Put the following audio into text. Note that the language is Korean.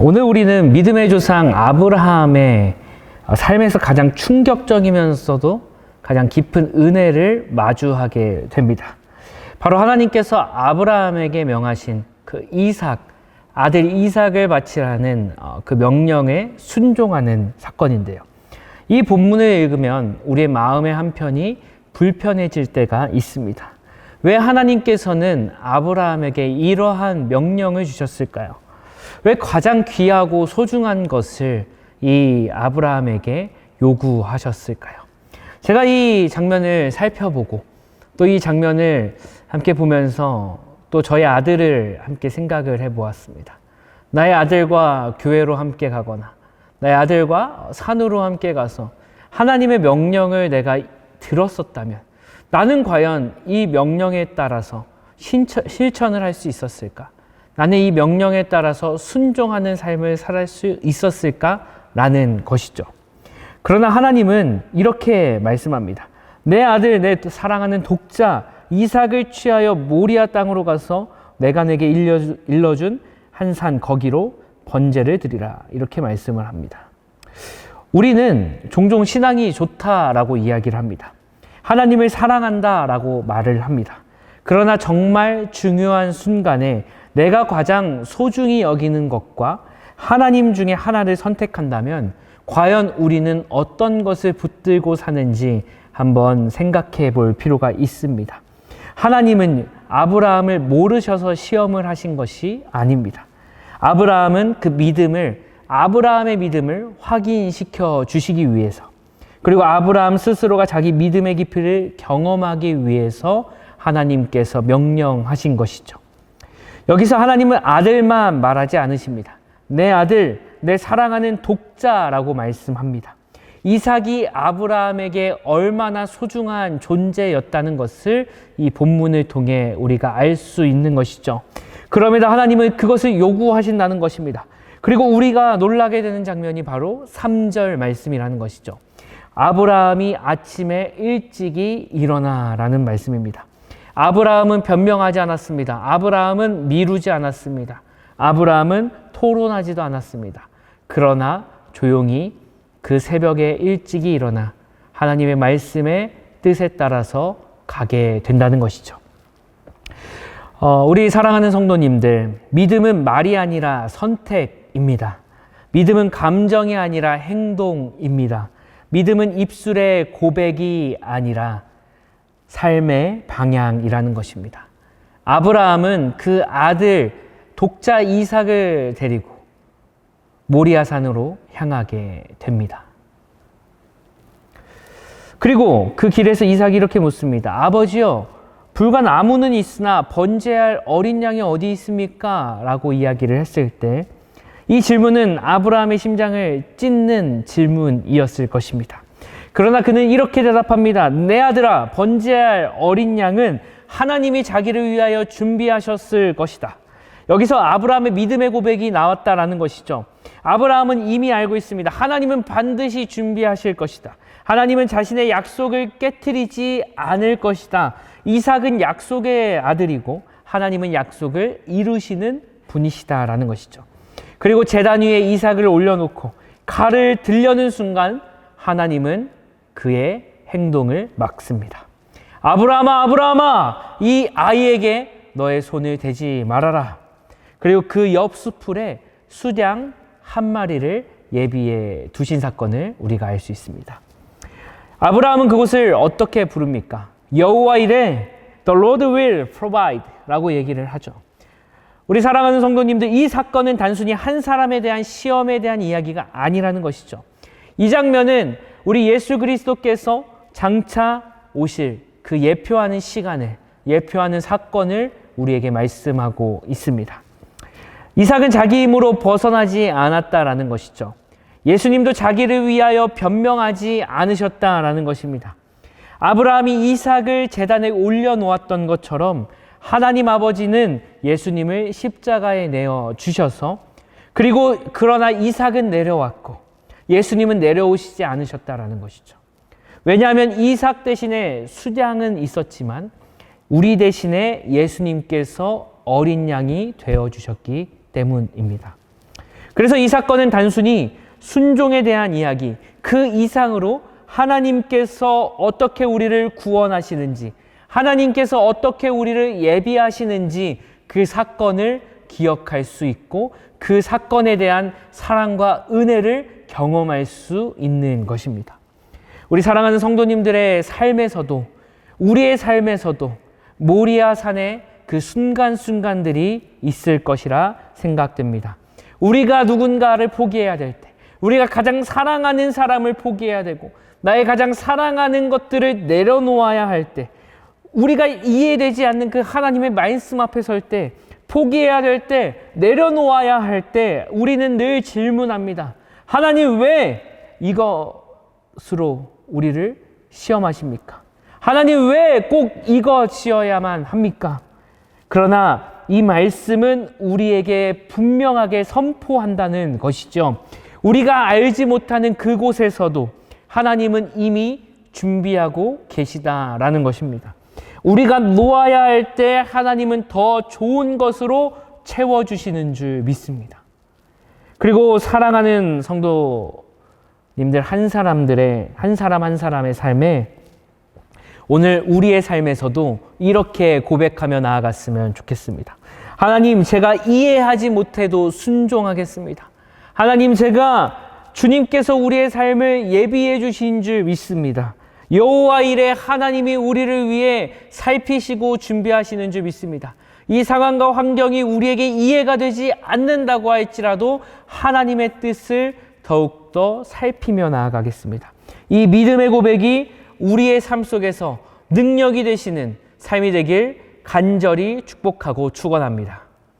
오늘 우리는 믿음의 조상 아브라함의 삶에서 가장 충격적이면서도 가장 깊은 은혜를 마주하게 됩니다. 바로 하나님께서 아브라함에게 명하신 그 이삭, 아들 이삭을 바치라는 어, 그 명령에 순종하는 사건인데요. 이 본문을 읽으면 우리의 마음의 한편이 불편해질 때가 있습니다. 왜 하나님께서는 아브라함에게 이러한 명령을 주셨을까요? 왜 가장 귀하고 소중한 것을 이 아브라함에게 요구하셨을까요? 제가 이 장면을 살펴보고 또 이 장면을 함께 보면서 또 저희 아들을 함께 생각을 해 보았습니다. 나의 아들과 교회로 함께 가거나 나의 아들과 산으로 함께 가서 하나님의 명령을 내가 들었었다면 나는 과연 이 명령에 따라서 실천을 할 수 있었을까? 나는 이 명령에 따라서 순종하는 삶을 살수 있었을까라는 것이죠. 그러나 하나님은 이렇게 말씀합니다. 내 아들, 내 사랑하는 독자 이삭을 취하여 모리아 땅으로 가서 내가 내게 일러준 한 산 거기로 번제를 드리라. 이렇게 말씀을 합니다. 우리는 종종 신앙이 좋다라고 이야기를 합니다. 하나님을 사랑한다라고 말을 합니다. 그러나 정말 중요한 순간에 내가 가장 소중히 여기는 것과 하나님 중에 하나를 선택한다면 과연 우리는 어떤 것을 붙들고 사는지 한번 생각해 볼 필요가 있습니다. 하나님은 아브라함을 모르셔서 시험을 하신 것이 아닙니다. 아브라함은 그 믿음을 아브라함의 믿음을 확인시켜 주시기 위해서 그리고 아브라함 스스로가 자기 믿음의 깊이를 경험하기 위해서 하나님께서 명령하신 것이죠. 여기서 하나님은 아들만 말하지 않으십니다. 내 아들, 내 사랑하는 독자라고 말씀합니다. 이삭이 아브라함에게 얼마나 소중한 존재였다는 것을 이 본문을 통해 우리가 알 수 있는 것이죠. 그럼에도 하나님은 그것을 요구하신다는 것입니다. 그리고 우리가 놀라게 되는 장면이 바로 3절 말씀이라는 것이죠. 아브라함이 아침에 일찍이 일어나라는 말씀입니다. 아브라함은 변명하지 않았습니다. 아브라함은 미루지 않았습니다. 아브라함은 토론하지도 않았습니다. 그러나 조용히 그 새벽에 일찍이 일어나 하나님의 말씀의 뜻에 따라서 가게 된다는 것이죠. 어, 우리 사랑하는 성도님들, 믿음은 말이 아니라 선택입니다. 믿음은 감정이 아니라 행동입니다. 믿음은 입술의 고백이 아니라 삶의 방향이라는 것입니다. 아브라함은 그 아들 독자 이삭을 데리고 모리아산으로 향하게 됩니다. 그리고 그 길에서 이삭이 이렇게 묻습니다. 아버지요, 불과 나무는 있으나 번제할 어린 양이 어디 있습니까? 라고 이야기를 했을 때 이 질문은 아브라함의 심장을 찢는 질문이었을 것입니다. 그러나 그는 이렇게 대답합니다. 내 아들아, 번제할 어린 양은 하나님이 자기를 위하여 준비하셨을 것이다. 여기서 아브라함의 믿음의 고백이 나왔다라는 것이죠. 아브라함은 이미 알고 있습니다. 하나님은 반드시 준비하실 것이다. 하나님은 자신의 약속을 깨뜨리지 않을 것이다. 이삭은 약속의 아들이고 하나님은 약속을 이루시는 분이시다라는 것이죠. 그리고 제단 위에 이삭을 올려놓고 칼을 들려는 순간 하나님은 그의 행동을 막습니다. 아브라함아, 아브라함아, 이 아이에게 너의 손을 대지 말아라. 그리고 그 옆 수풀에 수량 한 마리를 예비해 두신 사건을 우리가 알 수 있습니다. 아브라함은 그곳을 어떻게 부릅니까? 여호와 이래 The Lord will provide라고 얘기를 하죠. 우리 사랑하는 성도님들 이 사건은 단순히 한 사람에 대한 시험에 대한 이야기가 아니라는 것이죠. 이 장면은 우리 예수 그리스도께서 장차 오실 그 예표하는 시간을 예표하는 사건을 우리에게 말씀하고 있습니다. 이삭은 자기 힘으로 벗어나지 않았다라는 것이죠. 예수님도 자기를 위하여 변명하지 않으셨다라는 것입니다. 아브라함이 이삭을 재단에 올려놓았던 것처럼 하나님 아버지는 예수님을 십자가에 내어 주셔서 그리고 그러나 이삭은 내려왔고 예수님은 내려오시지 않으셨다라는 것이죠. 왜냐하면 이삭 대신에 수량은 있었지만 우리 대신에 예수님께서 어린 양이 되어 주셨기 때문입니다. 그래서 이 사건은 단순히 순종에 대한 이야기, 그 이상으로 하나님께서 어떻게 우리를 구원하시는지, 하나님께서 어떻게 우리를 예비하시는지 그 사건을 기억할 수 있고 그 사건에 대한 사랑과 은혜를 경험할 수 있는 것입니다. 우리 사랑하는 성도님들의 삶에서도 우리의 삶에서도 모리아 산에 그 순간순간들이 있을 것이라 생각됩니다. 우리가 누군가를 포기해야 될 때, 우리가 가장 사랑하는 사람을 포기해야 되고, 나의 가장 사랑하는 것들을 내려놓아야 할 때, 우리가 이해되지 않는 그 하나님의 말씀 앞에 설 때, 포기해야 될 때, 내려놓아야 할 때, 우리는 늘 질문합니다. 하나님 왜 이것으로 우리를 시험하십니까? 하나님 왜 꼭 이거 지어야만 합니까? 그러나 이 말씀은 우리에게 분명하게 선포한다는 것이죠. 우리가 알지 못하는 그곳에서도 하나님은 이미 준비하고 계시다라는 것입니다. 우리가 놓아야 할 때 하나님은 더 좋은 것으로 채워주시는 줄 믿습니다. 그리고 사랑하는 성도님들 한 사람들의, 한 사람 한 사람의 삶에 오늘 우리의 삶에서도 이렇게 고백하며 나아갔으면 좋겠습니다. 하나님, 제가 이해하지 못해도 순종하겠습니다. 하나님, 제가 주님께서 우리의 삶을 예비해 주신 줄 믿습니다. 여호와 일에 하나님이 우리를 위해 살피시고 준비하시는 줄 믿습니다. 이 상황과 환경이 우리에게 이해가 되지 않는다고 할지라도 하나님의 뜻을 더욱더 살피며 나아가겠습니다. 이 믿음의 고백이 우리의 삶 속에서 능력이 되시는 삶이 되길 간절히 축복하고 축원합니다.